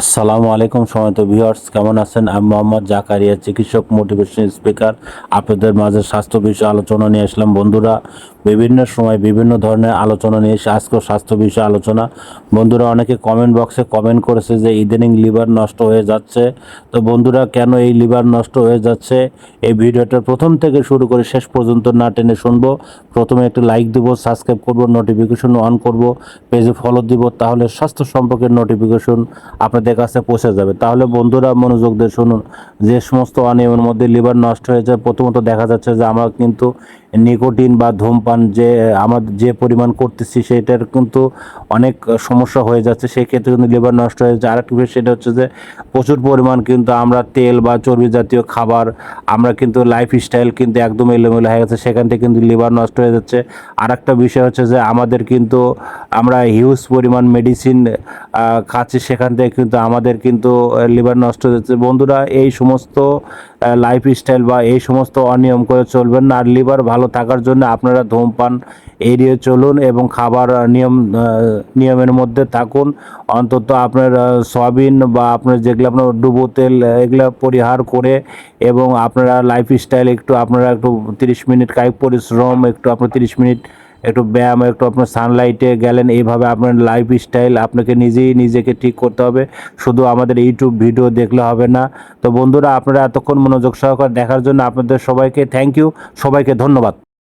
আসসালামু আলাইকুম সময়ত ভিউয়ার্স, কেমন আছেন? আমি মোহাম্মদ জাকারিয়া, চিকিৎসক মোটিভেশন স্পিকার আপনাদের মাঝে স্বাস্থ্য বিষয়ে আলোচনা নিয়ে আসলাম। বন্ধুরা, বিভিন্ন সময় বিভিন্ন ধরনের আলোচনা নিয়ে আজকেও স্বাস্থ্য বিষয়ে আলোচনা। বন্ধুরা, অনেকে কমেন্ট বক্সে কমেন্ট করেছে যে, ইদানিং লিভার নষ্ট হয়ে যাচ্ছে। তো বন্ধুরা, কেন এই লিভার নষ্ট হয়ে যাচ্ছে? এই ভিডিওটা প্রথম থেকে শুরু করে শেষ পর্যন্ত না টেনে শুনব। প্রথমে একটু লাইক দিব সাবস্ক্রাইব করব নোটিফিকেশন অন করব পেজে ফলো দিব, তাহলে স্বাস্থ্য সম্পর্কে নোটিফিকেশন আপনাদের কাছে পৌঁছে যাবে। তাহলে বন্ধুরা মনোযোগ দিয়ে শুনুন, যে সমস্ত অনিয়মের মধ্যে লিভার নষ্ট হয়েছে, প্রথমত দেখা যাচ্ছে যে আমরা কিন্তু নিকোটিন বা ধূমপান যে, আমাদের যে পরিমাণ করতেছি সেটার কিন্তু অনেক সমস্যা হয়ে যাচ্ছে। সেক্ষেত্রে কিন্তু লিভার নষ্ট হয়ে যাচ্ছে। আরেকটি বিষয় সেটা হচ্ছে যে, প্রচুর পরিমাণ কিন্তু আমরা তেল বা চর্বি জাতীয় খাবার, আমরা কিন্তু লাইফ স্টাইল কিন্তু একদম এলোমেলো হয়ে গেছে। সেখান থেকে কিন্তু লিভার নষ্ট হয়ে যাচ্ছে। আর একটা বিষয় হচ্ছে যে, আমাদের কিন্তু আমরা হিউজ পরিমাণ মেডিসিন খাচ্ছি। সেখান থেকে কিন্তু আমাদের কিন্তু লিভার নষ্ট হয়ে যাচ্ছে। বন্ধুরা, এই সমস্ত লাইফ স্টাইল বা এই সমস্ত অনিয়ম করে চলবেন না। আর লিভার ভালো থাকার জন্য আপনারা ধূমপান এড়িয়ে চলুন এবং খাবার নিয়ম নিয়মের মধ্যে থাকুন। অন্তত আপনার সয়াবিন বা আপনার যেগুলো আপনার ডুবো তেল এগুলো পরিহার করে এবং আপনারা লাইফস্টাইল একটু, আপনারা একটু তিরিশ মিনিট কায়িক পরিশ্রম, একটু আপনার তিরিশ মিনিট একটু ব্যায়াম, একটু আপনার সানলাইটে গেলেন, এইভাবে আপনার লাইফ স্টাইল আপনাকে নিজেই নিজেকে ঠিক করতে হবে। শুধু আমাদের ইউটিউব ভিডিও দেখলে হবে না। তো বন্ধুরা, আপনারা এতক্ষণ মনোযোগ সহকার দেখার জন্য আপনাদের সবাইকে থ্যাংক ইউ সবাইকে ধন্যবাদ।